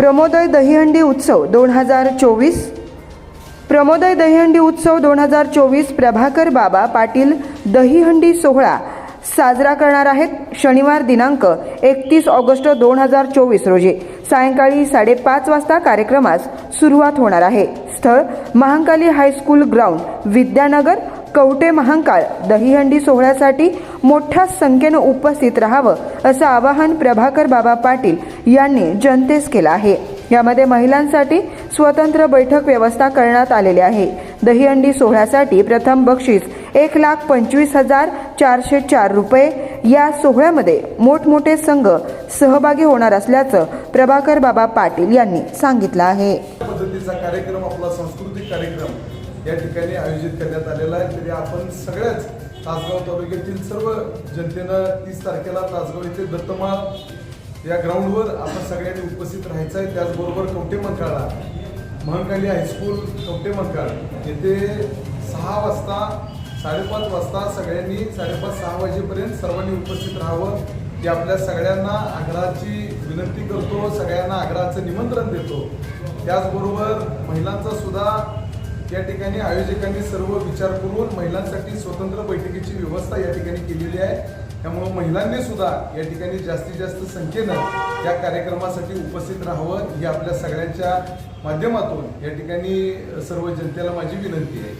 प्रमोदय दहीहंडी उत्सव दोन हजार चोवीस. प्रमोदय दहीहंडी उत्सव दोन हजार चोवीस प्रभाकर बाबा पाटील दहीहंडी सोहळा साजरा करणार आहेत शनिवार दिनांक एकतीस ऑगस्ट दोन हजार चोवीस रोजी. सायंकाळी साडेपाच वाजता कार्यक्रमास सुरुवात होणार आहे. स्थळ Mahankali high school ground Vidyanagar Kavathe Mahankal Dahihandi सोहळ्यासाठी मोठ्या संख्येनं उपस्थित राहावं असं आवाहन प्रभाकर बाबा पाटील यांनी जनतेस केलं आहे. यामध्ये महिलांसाठी स्वतंत्र बैठक व्यवस्था करण्यात आलेली आहे. दहीहंडी सोहळ्यासाठी प्रथम बक्षीस एक लाख पंचवीस हजार चारशे चार रुपये. या सोहळ्यामध्ये मोठमोठे संघ सहभागी होणार असल्याचं प्रभाकर बाबा पाटील यांनी सांगितलं आहे. पद्धतीचा कार्यक्रम आपला सांस्कृतिक कार्यक्रम या ठिकाणी आयोजित करण्यात आलेला आहे. तरी आपण सगळ्याच तासगाव तालुक्यातील सर्व जनतेनं तीस तारखेला तासगाव येथे दत्तमाळ या ग्राउंडवर आपण सगळ्यांनी उपस्थित राहायचं आहे. त्याचबरोबर कवटे मंकाळा महंकाली हायस्कूल कवटे मंकाळ येथे सहा वाजता साडेपाच वाजता सगळ्यांनी साडेपाच सहा वाजेपर्यंत सर्वांनी उपस्थित राहावं. ही आपल्या सगळ्यांना आग्रहाची विनंती करतो सगळ्यांना आग्रहाचं निमंत्रण देतो. त्याचबरोबर महिलांचा सुद्धा या ठिकाणी आयोजकांनी सर्व विचार करून महिलांसाठी स्वतंत्र बैठकीची व्यवस्था या ठिकाणी केलेली आहे. त्यामुळं महिलांनी सुद्धा या ठिकाणी जास्तीत जास्त संख्येनं या कार्यक्रमासाठी उपस्थित राहावं ही आपल्या सगळ्यांच्या माध्यमातून या ठिकाणी सर्व जनतेला माझी विनंती आहे.